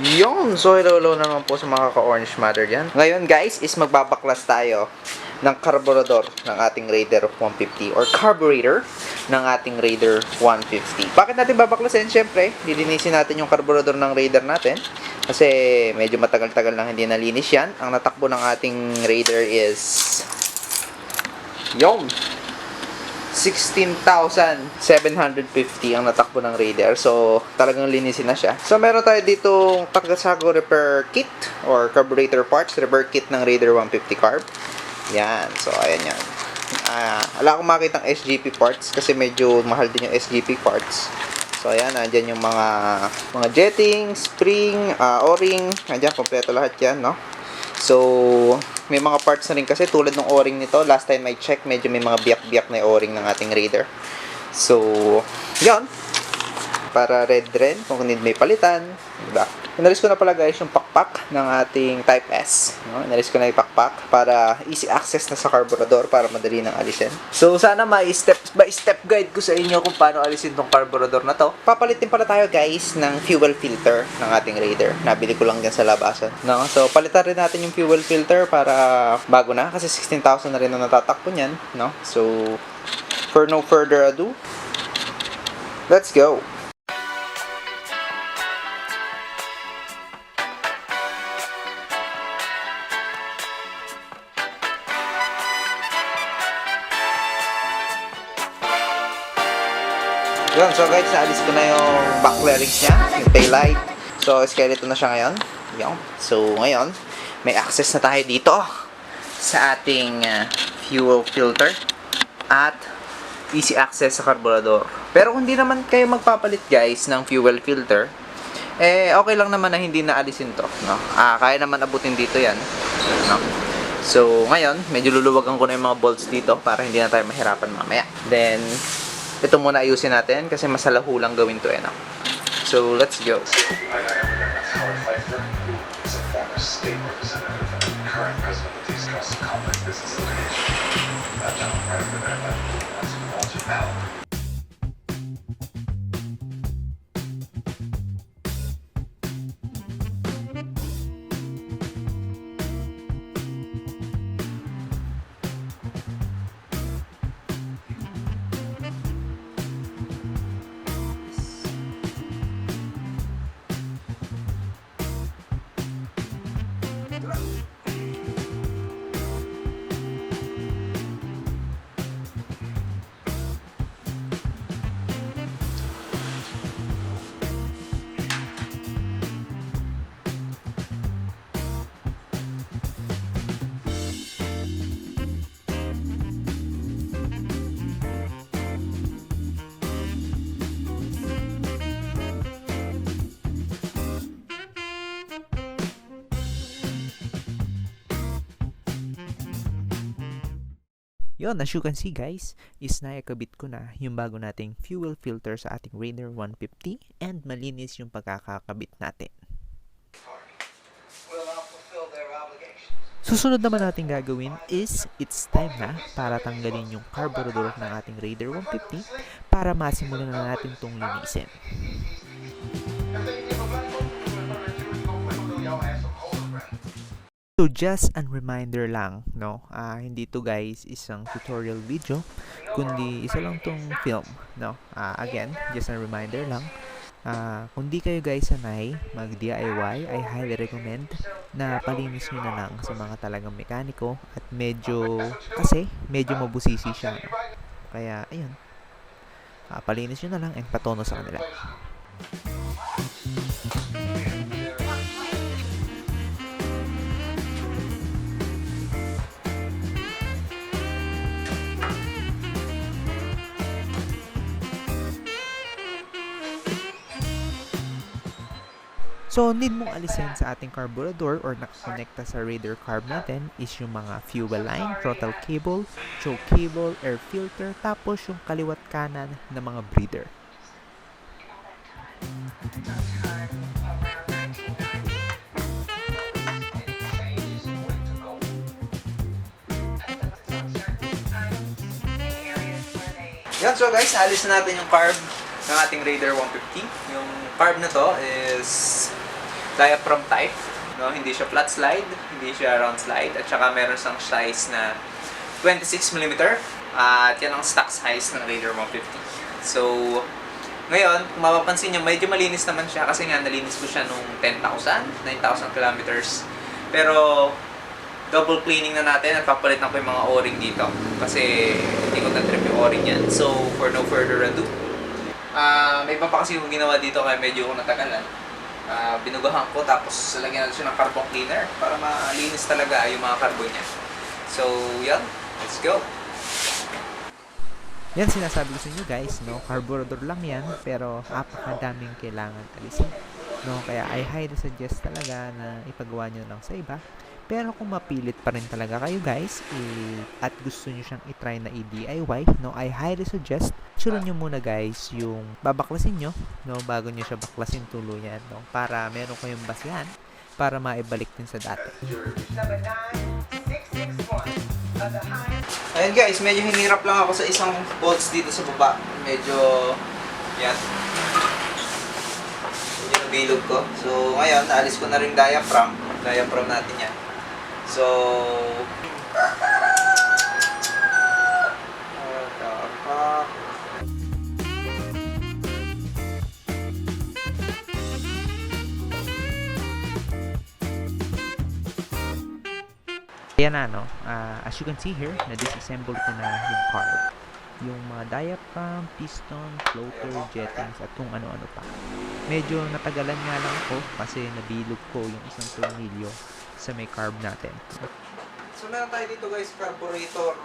Yun! So, hello, hello naman po sa mga ka-orange matter yan. Ngayon, guys, is magbabaklas tayo ng carburetor ng ating Raider 150 or carburetor ng ating Raider 150. Bakit natin babaklasin? Siyempre, lilinisin natin yung carburetor ng Raider natin kasi medyo matagal-tagal lang hindi nalinis yan. Ang natakbo ng ating Raider is yung 16,750 ang natakbo ng Raider. So, talagang linisin na siya. So, meron tayo dito Takasago repair kit or carburetor parts repair kit ng Raider 150 carb. Yan. So, ayan yan. Ah, wala akong makitang SGP parts kasi medyo mahal din yung SGP parts. So, ayan. Nandyan yung mga mga jetting, spring, ah, o-ring. Nandyan, kompleto lahat yan, no? So, may mga parts na rin kasi tulad ng o-ring nito. Last time I check, medyo may mga biyak-biyak na o-ring ng ating Raider. So, yon Para red red, kung need may palitan. Diba? Inalis ko na pala guys yung pakpak ng ating Type S. No? Inalis ko na yung pakpak para easy access na sa carburetor para madali nang alisin. So, sana may step by step guide ko sa inyo kung paano alisin tong carburetor na to. Papalit din pala tayo guys ng fuel filter ng ating Raider. Nabili ko lang dyan sa labasan. No? So, palitan rin natin yung fuel filter para bago na kasi 16,000 na rin ang natatakbo niyan. No? So, for no further ado, let's go! Yun, so guys, naalis ko na yung back bearings niya, yung tail. So, skeleton na siya ngayon. Yun. So, ngayon, may access na tayo dito sa ating uh, fuel filter at easy access sa carburetor. Pero kung di naman kayo magpapalit guys ng fuel filter, eh okay lang naman na hindi na alisin to, no? Ah, kaya naman abutin dito 'yan, no? So, ngayon, medyo luluwagan ko na yung mga bolts dito para hindi na tayo mahirapan mamaya. Then, ito muna ayusin natin kasi masalahu lang gawin to eh, no? So, let's go. current president of the East Business. Yun, as you can see guys, is naikabit ko na yung bago nating fuel filter sa ating Raider 150 and malinis yung pagkakakabit natin. Susunod naman natin gagawin is it's time na para tanggalin yung carburetor ng ating Raider 150 para masimulan na natin tong linisin. So just a reminder lang, no? Ah, hindi to guys isang tutorial video, kundi isa lang tong film, no? Ah, again, just a reminder lang. Ah, kung di kayo guys sanay mag-DIY, I highly recommend na palinis nyo na lang sa mga talagang mekaniko at medyo, kasi medyo mabusisi siya, no? Kaya, ayun. Ah, palinis nyo na lang and patono sa kanila. So, need mong alisin sa ating carburetor or nakakonekta sa radar carb natin is yung mga fuel line, throttle cable, choke cable, air filter, tapos yung kaliwat kanan ng mga breather. Yan, so guys, naalis na natin yung carb ng ating Raider 150. Yung carb na to is diaphragm type. No, hindi siya flat slide, hindi siya round slide, at saka meron siyang size na 26mm. At yan ang stock size ng Raider 150. So, ngayon, kung mapapansin nyo, medyo malinis naman siya kasi nga nalinis ko siya nung 10,000, 9,000 kilometers. Pero, double cleaning na natin at papalitan ko yung mga o-ring dito. Kasi, hindi ko na-trip yung o-ring yan. So, for no further ado, ah may iba pa kasi yung ginawa dito kaya medyo ako natagalan. Ah, binugahan ko tapos lagyan natin siya ng carbon cleaner para malinis talaga yung mga carbon niya. So, yan. Let's go. Yan sinasabi ko sa inyo guys, no? Carburetor lang yan, pero apakadaming kailangan alisin. No, kaya I highly suggest talaga na ipagawa nyo lang sa iba. Pero kung mapilit pa rin talaga kayo guys, eh, at gusto nyo siyang itry na i-DIY, no, I highly suggest, suruin nyo muna guys yung babaklasin nyo, no, bago nyo siya baklasin tuluyan, no, para meron kayong basihan, para maibalik din sa dati. Number 9661 of the highest. Ayun guys, medyo hinirap lang ako sa isang bolts dito sa baba. Medyo, yan. Medyo nabilog ko. So, ngayon, naalis ko na rin diaphragm. Diaphragm natin yan. So? Ayan na, no? Ah, as you can see here, na-disassemble ko na yung card. Yung mga diaphragm, piston, floater, jettings, at kung ano-ano pa. Medyo natagalan nga lang ako kasi nabilog ko yung isang tornilyo sa may carb natin. So, meron tayo dito guys, carburetor,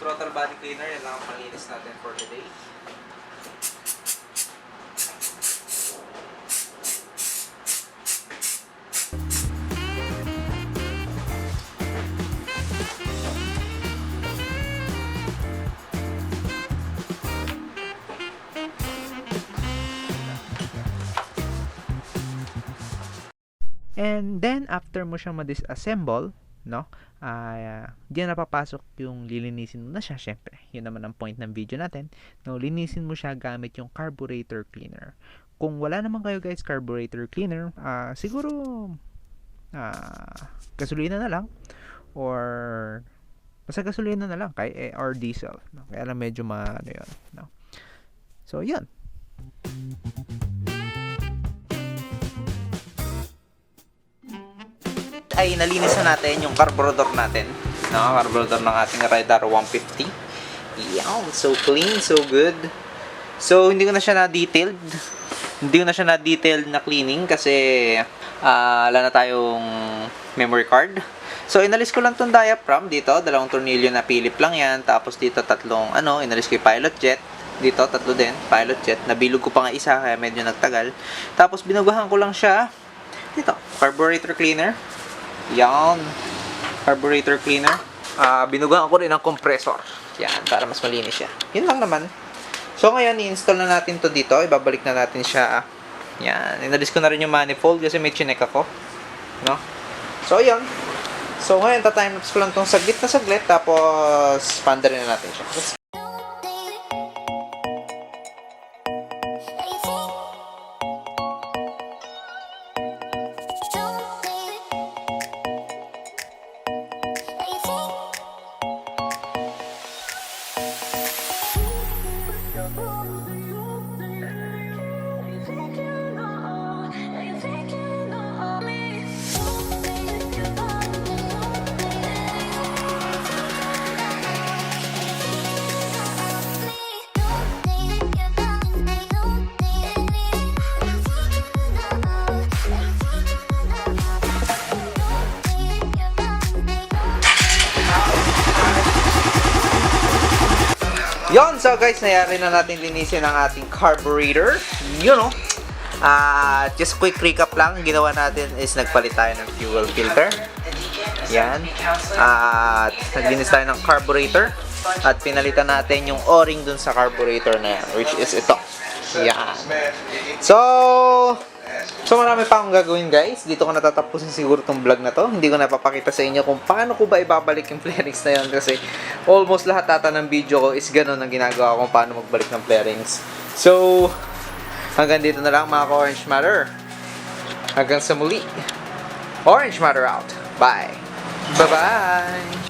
throttle body cleaner. Yan lang ang panginis natin for today. And then, after mo siyang ma-disassemble, no, ah diyan napapasok yung lilinisin mo na siya, syempre. Yun naman ang point ng video natin. No, linisin mo siya gamit yung carburetor cleaner. Kung wala naman kayo guys carburetor cleaner, ah siguro ah gasolina na lang or basta gasolina na lang kay eh, or diesel no? kaya lang medyo ma ano yun no? so yun ay nalinis na natin yung carburetor natin. No, carburetor ng ating Radar 150. Yan, so clean, so good. So, hindi ko na siya na-detailed. Hindi ko na siya na-detailed na cleaning kasi ah wala na tayong memory card. So, inalis ko lang tong diaphragm dito. Dalawang tornilyo na Philip lang yan. Tapos dito tatlong, ano, inalis ko yung pilot jet. Dito, tatlo din, pilot jet. Nabilog ko pa nga isa, kaya medyo nagtagal. Tapos, binugahan ko lang siya. Dito, carburetor cleaner. Yan. Carburetor cleaner. Ah, binugahan ko rin ng compressor. Yan, para mas malinis siya. Yun lang naman. So, ngayon, i-install na natin to dito. Ibabalik na natin siya. Yan. Inalis ko na rin yung manifold kasi may chinek ako. No? So, yun. So, ngayon, tatime-lapse ko lang tong saglit na saglit. Tapos, panda rin na natin siya. Let's Yon, so guys, nayari na natin linisin ang ating carburetor. Yun know. Ah, just quick recap lang, ginawa natin is nagpalit tayo ng fuel filter. Yan. At naglinis tayo ng carburetor. At pinalitan natin yung o-ring dun sa carburetor na yan, which is ito. Yan. So, so marami pa akong gagawin guys. Dito ko natatapusin siguro tong vlog na to. Hindi ko napapakita sa inyo kung paano ko ba ibabalik yung flarings na yun kasi almost lahat ata ng video ko is ganun ang ginagawa kung paano magbalik ng flarings. So, hanggang dito na lang mga ka-orange matter. Hanggang sa muli. Orange Matter out. Bye. Bye-bye.